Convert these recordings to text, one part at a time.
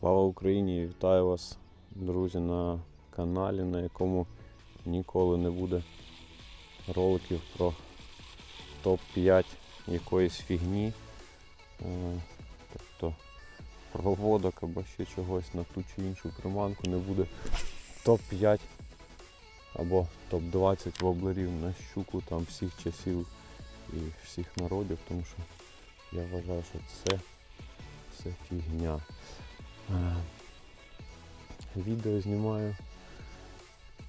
Слава Україні! Вітаю вас, друзі, на каналі, на якому ніколи не буде роликів про топ-5 якоїсь фігні. Е, Тобто проводок або ще чогось на ту чи іншу приманку не буде топ-5 або топ-20 воблерів на щуку там всіх часів і всіх народів, тому що я вважаю, що це, це фігня. Е, Відео знімаю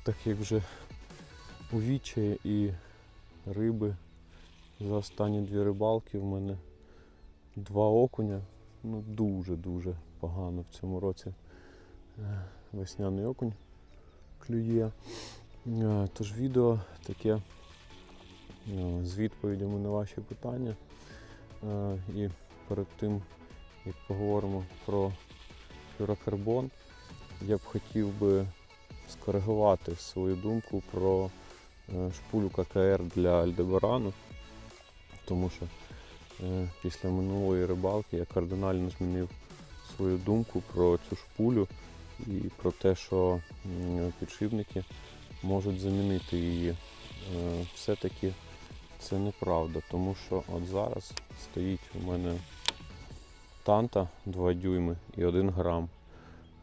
так як вже у відчаї і риби за останні дві рибалки в мене два окуня. Ну дуже-дуже погано в цьому році е, весняний окунь клює. Е, Тож відео таке з відповідями на ваші питання. І перед тим, як поговоримо про флюрокарбон, я б хотів би скоригувати свою думку про е, шпулю ККР для Альдебарану, тому що е, після минулої рибалки я кардинально змінив свою думку про цю шпулю і про те, що підшипники можуть замінити її. Е, Все-таки це неправда, тому що от зараз стоїть у мене танта 2 дюйми і 1 грам.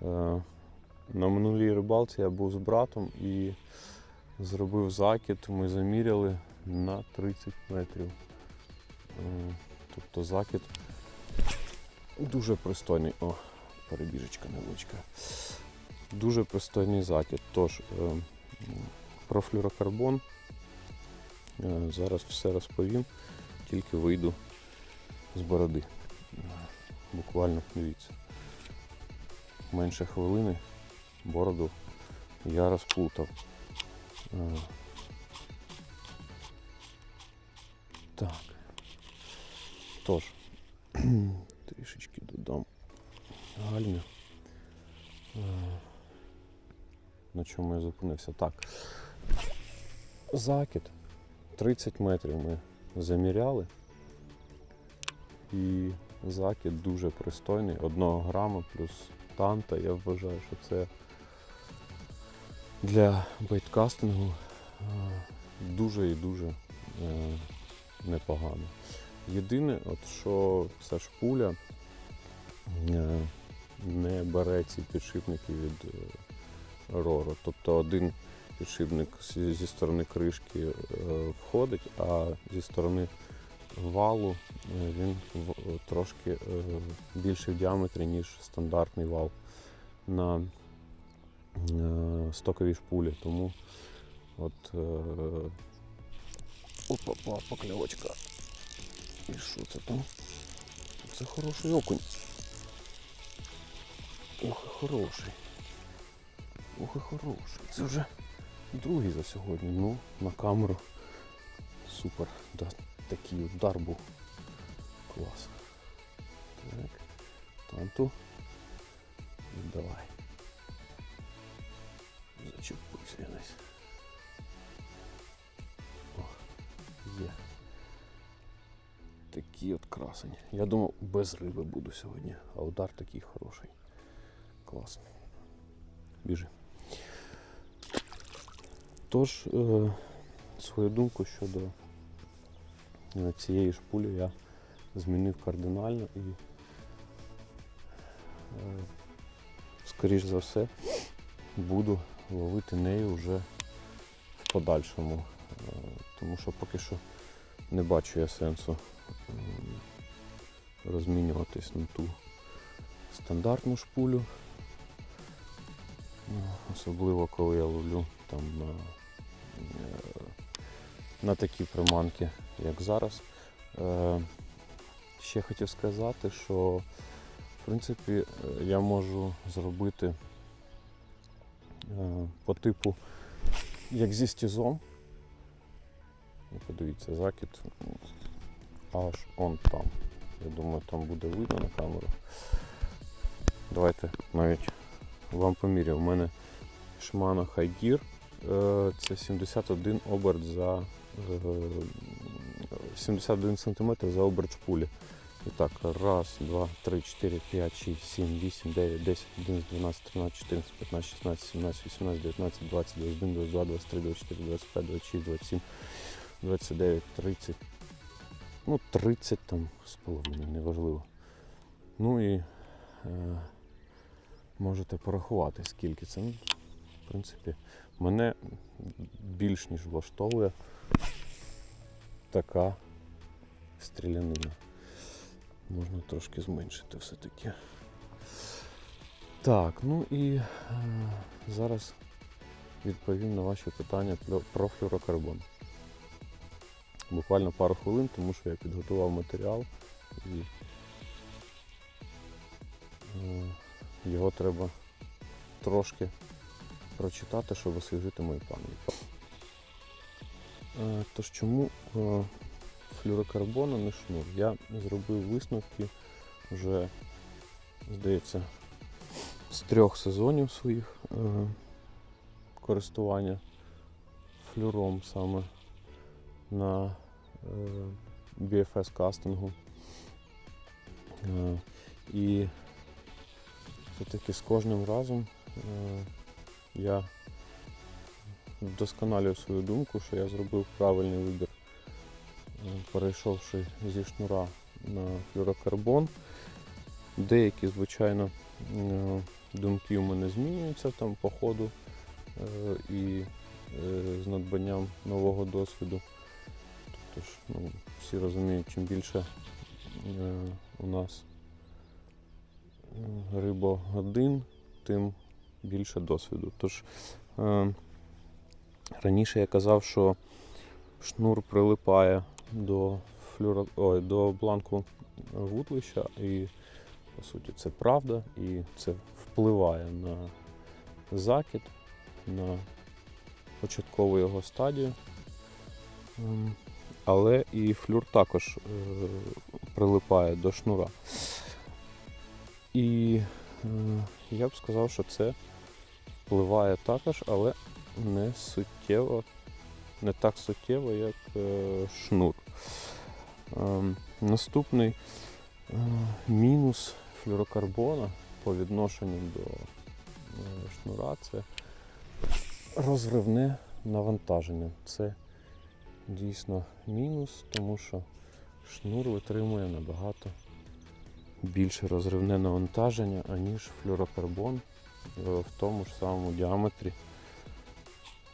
Е, На минулій рибалці я був з братом і зробив закид. Ми заміряли на 30 метрів. Е, Тобто закид дуже пристойний. О, перебіжечка невеличка. Дуже пристойний закид. Тож, е, м, про флюрокарбон е, зараз все розповім, тільки вийду з бороди. Буквально дивіться. Менше хвилини бороду я розплутав. Е, Так. Тож, трішечки додам гальмі. Е, На чому я зупинився? Так. Закид. 30 метрів ми заміряли. І закид дуже пристойний, 1 грама плюс танта. Я вважаю, що це для бейткастингу е, дуже і дуже е, непогано. Єдине, от що ця шпуля е, не бере ці підшипники від рору. Тобто один підшипник зі сторони кришки входить, а зі сторони валу е, він трошки е, більший в діаметрі, ніж стандартний вал на е, стоковій шпулі. Тому от е, опа, покльовочка. І що це там? Це хороший окунь. Ох, і хороший. Ох, і хороший. Це вже другий за сьогодні. Ну, на камеру. Супер. Да, такий удар був. Клас. Так. Танту. Давай. Зачепився десь. О, є. Такий от красень. Я думав, без риби буду сьогодні, а удар такий хороший. Клас. Біжи. Тож, е, свою думку щодо цієї шпулі я змінив кардинально і, е, скоріш за все, буду ловити нею вже в подальшому. Е, тому що поки що не бачу я сенсу розмінюватись на ту стандартну шпулю. Ну, Особливо коли я ловлю там на, е, на такі приманки, як зараз. Е, Ще хотів сказати, що в принципі е, я можу зробити е, по типу як зі стізом. Ну, Подивіться, закид аж он там. Я думаю, там буде видно на камеру. Давайте навіть вам поміряю. У мене High Gear. е, Це 71 оберт за 71 см за оберт шпулі. І так, раз, два, три, чотири, п'ять, шість, сім, вісім, дев'ять, десять, одинадцять, дванадцять, тринадцять, чотирнадцять, п'ятнадцять, шістнадцять, сімнадцять, вісімнадцять, дев'ятнадцять, двадцять, двадцять один, двадцять два, двадцять три, двадцять чотири, двадцять п'ять, двадцять шість, двадцять сім, двадцять дев'ять, тридцять. Ну, 30 там з половиною, неважливо. Ну і е, можете порахувати, скільки це. Ну, в принципі, мене більш ніж влаштовує така стрілянина. Можна трошки зменшити все-таки. Так, ну і е, зараз відповім на ваші питання про- флюрокарбон. Буквально пару хвилин, тому що я підготував матеріал і е, його треба трошки прочитати, щоб освіжити мою пам'ять. Е, Тож чому е, флюрокарбон, а не шнур? Я зробив висновки вже, здається, з трьох сезонів своїх е, користування флюром саме на е, BFS кастингу. Е, і все-таки з кожним разом е, я вдосконалюю свою думку, що я зробив правильний вибір, е, перейшовши зі шнура на флюрокарбон. Деякі, звичайно, е, думки у мене змінюються там по ходу е, і з надбанням нового досвіду. Тобто ж, ну, всі розуміють, чим більше у нас рибогодин, тим більше досвіду. Тож раніше я казав, що шнур прилипає до, флюро... Ой, до бланку вутлища, і по суті це правда, і це впливає на закид, на початкову його стадію. Ем, Але і флюр також е, прилипає до шнура. І е, я б сказав, що це впливає також, але не суттєво, не так суттєво, як е, шнур. Ем, Наступний е, мінус флюрокарбона по відношенню до е, шнура це розривне навантаження. Це дійсно мінус, тому що шнур витримує набагато більше розривне навантаження, аніж флюрокарбон в тому ж самому діаметрі,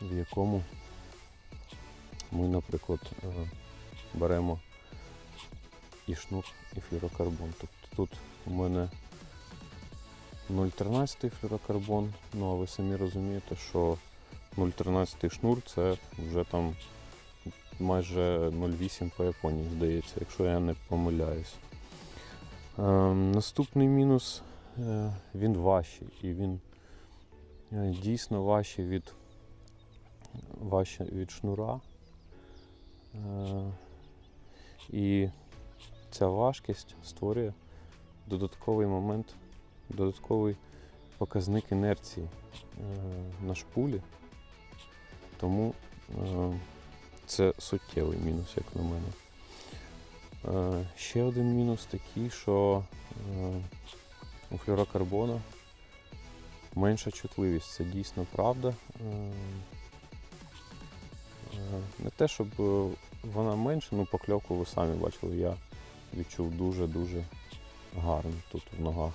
в якому ми, наприклад, е, беремо і шнур, і флюрокарбон. Тобто тут у мене 0,13 флюрокарбон, ну а ви самі розумієте, що 0,13 шнур це вже там майже 0,8 по Японії, здається, якщо я не помиляюсь. Ем, наступний мінус е, він важчий і він е, дійсно важчий від, важче від шнура. Е, і ця важкість створює додатковий момент, додатковий показник інерції е, на шпулі. Тому е, це суттєвий мінус, як на мене. Ще один мінус такий, що у флюрокарбона менша чутливість. Це дійсно правда. Е, е, Не те, щоб е, вона менша, ну покльовку ви самі бачили, я відчув дуже-дуже гарно тут в ногах.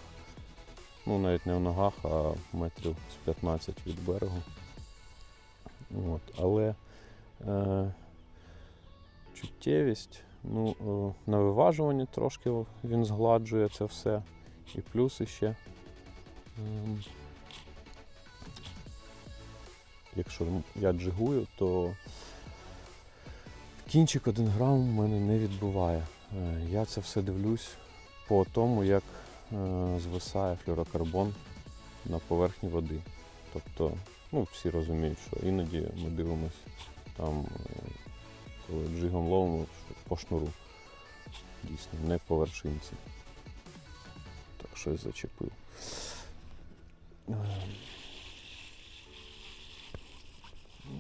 Ну, навіть не в ногах, а метрів з 15 від берегу. От. Але е, чуттєвість, ну, е, на виважуванні трошки він згладжує це все. І плюс іще. ем, Якщо я джигую, то кінчик 1 грам в мене не відбуває. Е, Я це все дивлюсь по тому, як е, звисає флюрокарбон на поверхні води. Тобто, ну, всі розуміють, що іноді ми дивимося там, е, коли джигом ловимо по шнуру. Дійсно, не по вершинці. Так, щось зачепив.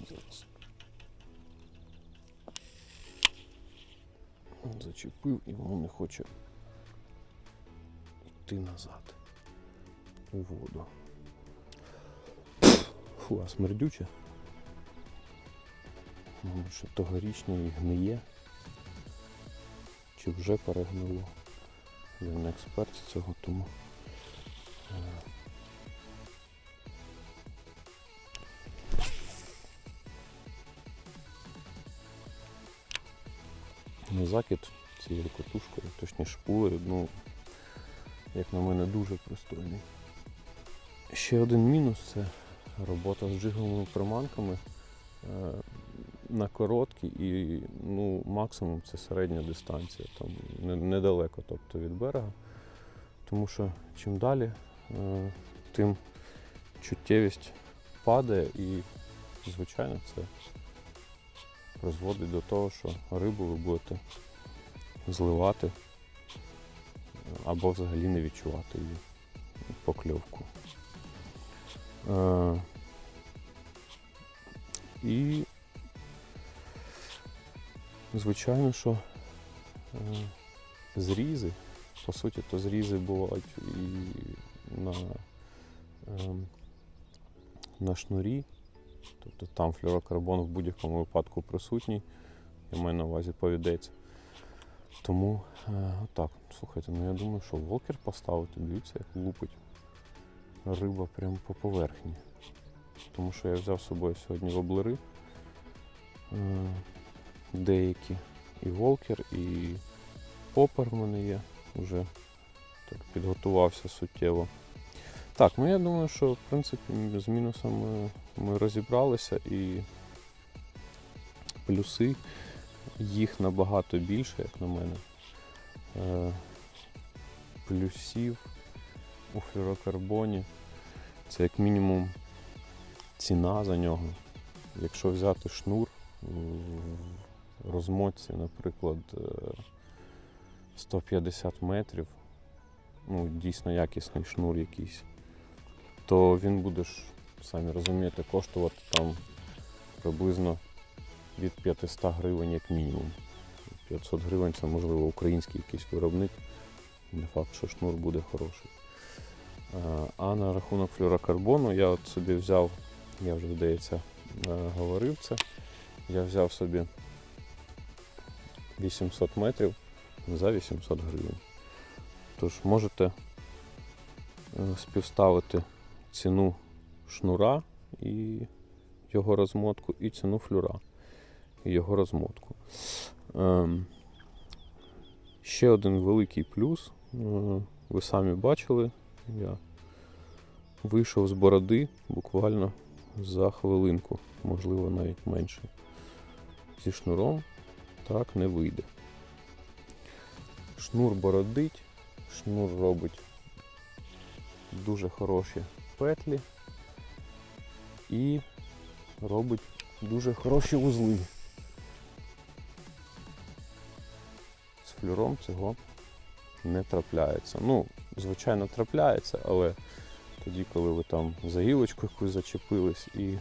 Зараз. Зачепив і воно не хоче йти назад у воду. Фу, а смердюче. Що тогорічне і гниє. Чи вже перегнило. Я не експерт з цього, тому. Ну, закид цією котушкою, точніше шпулею, ну, як на мене, дуже пристойний. Ще один мінус це робота з джиговими приманками е, на короткі і ну, максимум це середня дистанція, там недалеко тобто, від берега. Тому що чим далі, е, тим чуттєвість падає і, звичайно, це призводить до того, що рибу ви будете зливати е, або взагалі не відчувати її покльовку. Е, і, звичайно, що е, зрізи, по суті, то зрізи бувають і на, е, на шнурі, тобто там флюрокарбон в будь-якому випадку присутній, я маю на увазі повідець. Тому е, отак, слухайте, ну я думаю, що волкер поставити, дивіться, як лупить риба прямо по поверхні. Тому що я взяв з собою сьогодні воблери е, деякі. І волкер, і попер в мене є. Вже так підготувався суттєво. Так, ну я думаю, що в принципі з мінусами ми розібралися і плюси їх набагато більше, як на мене. Е, плюсів у флюрокарбоні. Це як мінімум ціна за нього. Якщо взяти шнур в розмотці, наприклад, е, 150 метрів, ну, дійсно якісний шнур якийсь, то він буде ж, самі розумієте, коштувати там приблизно від 500 гривень як мінімум. 500 гривень це можливо український якийсь виробник. Не факт, що шнур буде хороший. Е, А на рахунок флюрокарбону я от собі взяв, я вже здається е, говорив це, я взяв собі 800 метрів за 800 гривень. Тож можете е, співставити ціну шнура і його розмотку, і ціну флюра і його розмотку. Ем, Ще один великий плюс. е, Ви самі бачили, я вийшов з бороди буквально за хвилинку, можливо навіть менше. Зі шнуром так не вийде. Шнур бородить, шнур робить дуже хороші петлі і робить дуже хороші вузли. З флюром цього не трапляється. Ну, звичайно, трапляється, але тоді, коли ви там за гілочку якусь зачепились і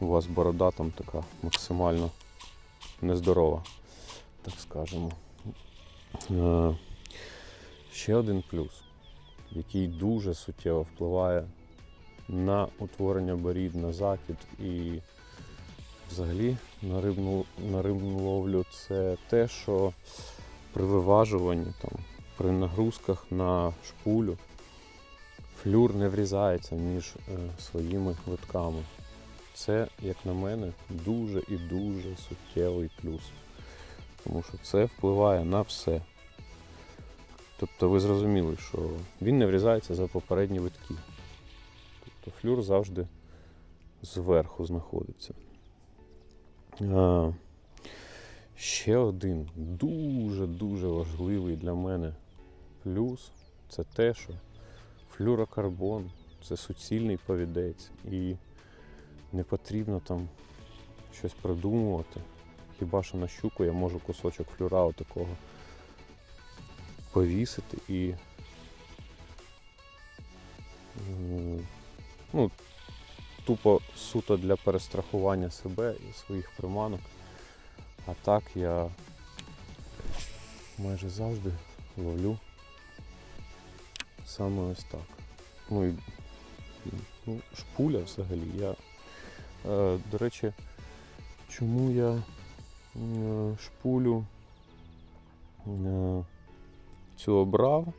у вас борода там така максимально нездорова, так скажемо. Е, Ще один плюс, який дуже суттєво впливає на утворення борід, на закид і взагалі на рибну, на рибну ловлю, це те, що при виважуванні, там, при нагрузках на шпулю флюр не врізається між е, своїми витками. Це, як на мене, дуже і дуже суттєвий плюс. Тому що це впливає на все. Тобто ви зрозуміли, що він не врізається за попередні витки. Тобто флюр завжди зверху знаходиться. А, ще один дуже-дуже важливий для мене плюс це те, що флюрокарбон це суцільний повідець і не потрібно там щось придумувати. Хіба що на щуку я можу кусочок флюра такого повісити і ну, тупо суто для перестрахування себе і своїх приманок. А так я майже завжди ловлю саме ось так. Ну і ну, шпуля взагалі. Я, е, до речі, чому я е, шпулю е, цю обрав?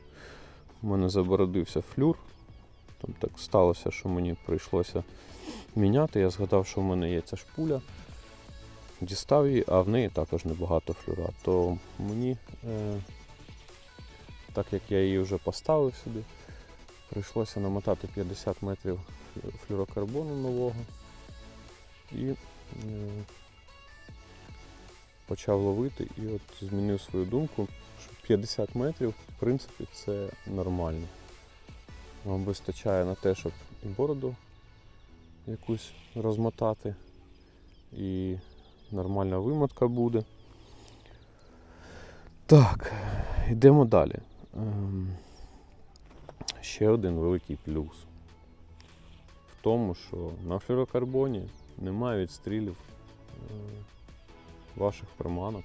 У мене забородився флюр. Там так сталося, що мені прийшлося міняти. Я згадав, що в мене є ця шпуля. Дістав її, а в неї також небагато флюра. То мені, е, так як я її вже поставив сюди, прийшлося намотати 50 метрів флюрокарбону нового і е, почав ловити і от змінив свою думку, 50 метрів, в принципі, це нормально. Вам вистачає на те, щоб і бороду якусь розмотати, і нормальна вимотка буде. Так, йдемо далі. Ем, Ще один великий плюс в тому, що на флюрокарбоні немає відстрілів е, ваших приманок.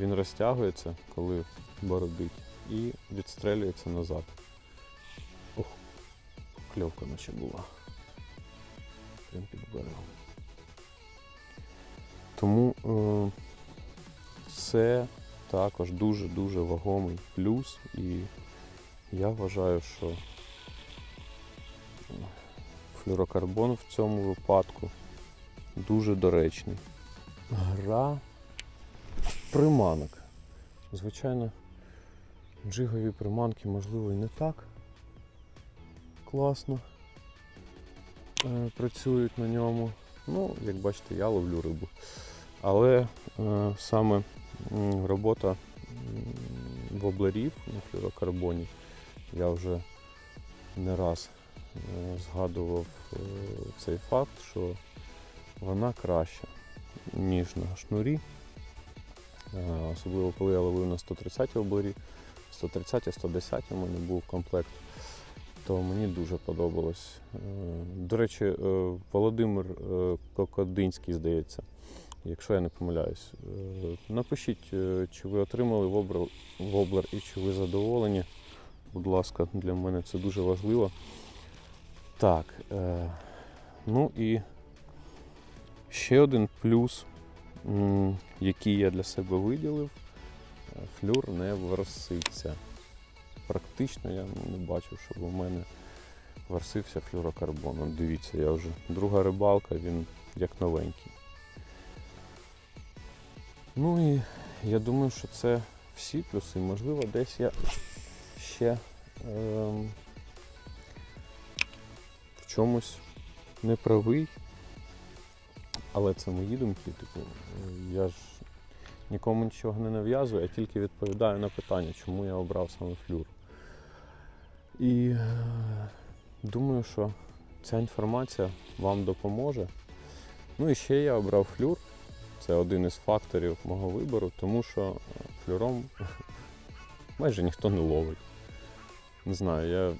Він розтягується, коли бородить, і відстрелюється назад. Ох, кльовка наче була. Прям під берегом. Тому е, це також дуже-дуже вагомий плюс, і я вважаю, що флюрокарбон в цьому випадку дуже доречний. Гра приманок. Звичайно, джигові приманки, можливо, і не так класно е, працюють на ньому. Ну, як бачите, я ловлю рибу. Але е, саме робота воблерів на флюрокарбоні я вже не раз е, згадував е, цей факт, що вона краща, ніж на шнурі. Е, Особливо коли я ловив на 130 воблері. 130 110 у мене був комплект, то мені дуже подобалось. Е, До речі, е, Володимир Кокодинський, здається, якщо я не помиляюсь. Напишіть, чи ви отримали воблер, і чи ви задоволені. Будь ласка, для мене це дуже важливо. Так, ну і ще один плюс, який я для себе виділив, е, флюр не ворситься. Практично я не бачив, щоб у мене ворсився флюрокарбон. Дивіться, я вже друга рибалка, він як новенький. Ну і я думаю, що це всі плюси. Можливо, десь я ще ем, в чомусь не правий. Але це мої думки. Типу, е, я ж нікому нічого не нав'язую, я тільки відповідаю на питання, чому я обрав саме флюр. І е, думаю, що ця інформація вам допоможе. Ну і ще я обрав флюр. Це один із факторів мого вибору, тому що е, флюром майже ніхто не ловить. Не знаю, я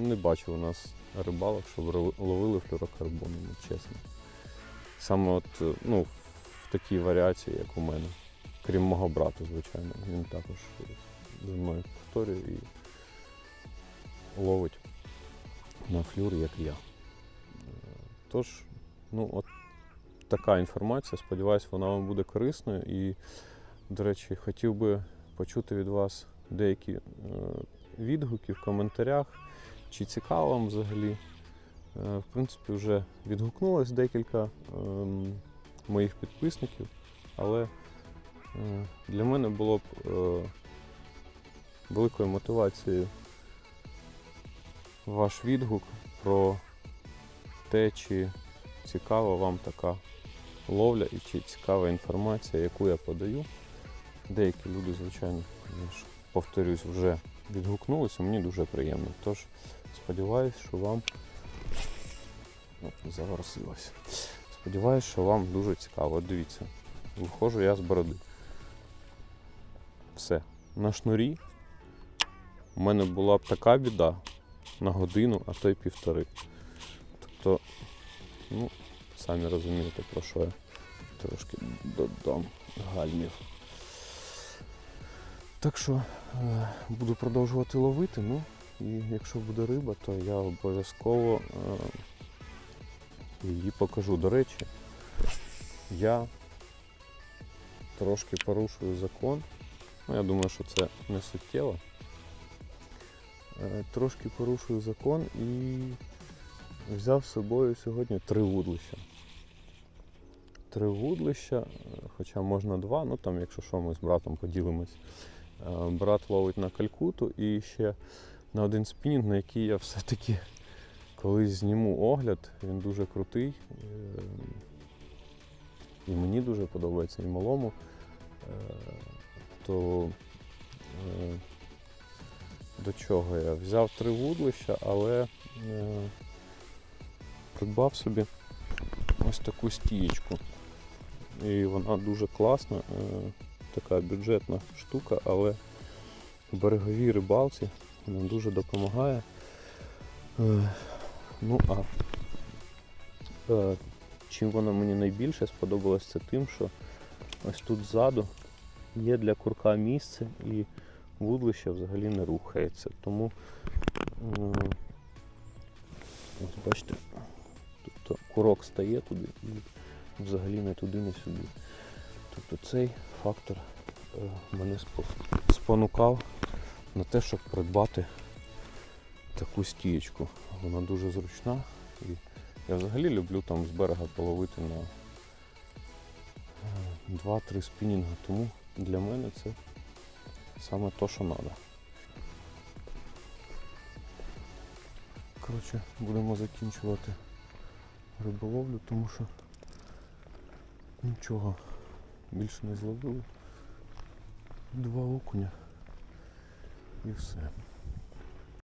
не бачив у нас рибалок, щоб ловили флюрокарбоном, чесно. Саме от, е, ну, в такій варіації, як у мене. Крім мого брата, звичайно. Він також зі мною повторює і ловить на флюр, як я. Е, Тож, ну, от така інформація. Сподіваюсь, вона вам буде корисною. І, до речі, хотів би почути від вас деякі е, відгуки в коментарях, чи цікаво вам взагалі. Е, В принципі, вже відгукнулось декілька ем, моїх підписників, але е, для мене було б е, великою мотивацією ваш відгук про те, чи цікава вам така ловля і чи цікава інформація, яку я подаю. Деякі люди, звичайно, повторюсь, вже відгукнулися, мені дуже приємно. Тож сподіваюсь, що вам О, заворсилося. Сподіваюсь, що вам дуже цікаво. От Дивіться, виходжу я з бороди. Все. На шнурі у мене була б така біда на годину, а то й півтори. Тобто, ну, самі розумієте, про що я трошки додам гальмів. Так що е, буду продовжувати ловити. Ну і якщо буде риба, то я обов'язково е, її покажу. До речі, я трошки порушую закон. Ну, я думаю, що це не суттєво. Е, Трошки порушую закон і взяв з собою сьогодні три вудлища. Три вудлища, е, хоча можна два, ну там, якщо що, ми з братом поділимось. Е, Брат ловить на калькуту і ще на один спінінг, на який я все-таки колись зніму огляд. Він дуже крутий. Е, І мені дуже подобається, і малому. Е, То е, до чого я? Взяв три вудлища, але придбав собі ось таку стієчку. І вона дуже класна, така бюджетна штука, але в береговій рибалці вона дуже допомагає. Ну а е, чим вона мені найбільше сподобалась, це тим, що ось тут ззаду є для курка місце і вудлище взагалі не рухається. Тому е, ось бачите, тобто курок стає туди і взагалі не туди, не сюди. Тобто цей фактор е, мене спонукав на те, щоб придбати таку стієчку. Вона дуже зручна. І я взагалі люблю там з берега половити на е, 2-3 спінінга, тому для мене це саме то, що треба. Коротше, будемо закінчувати риболовлю, тому що нічого більше не зловили. Два окуня і все.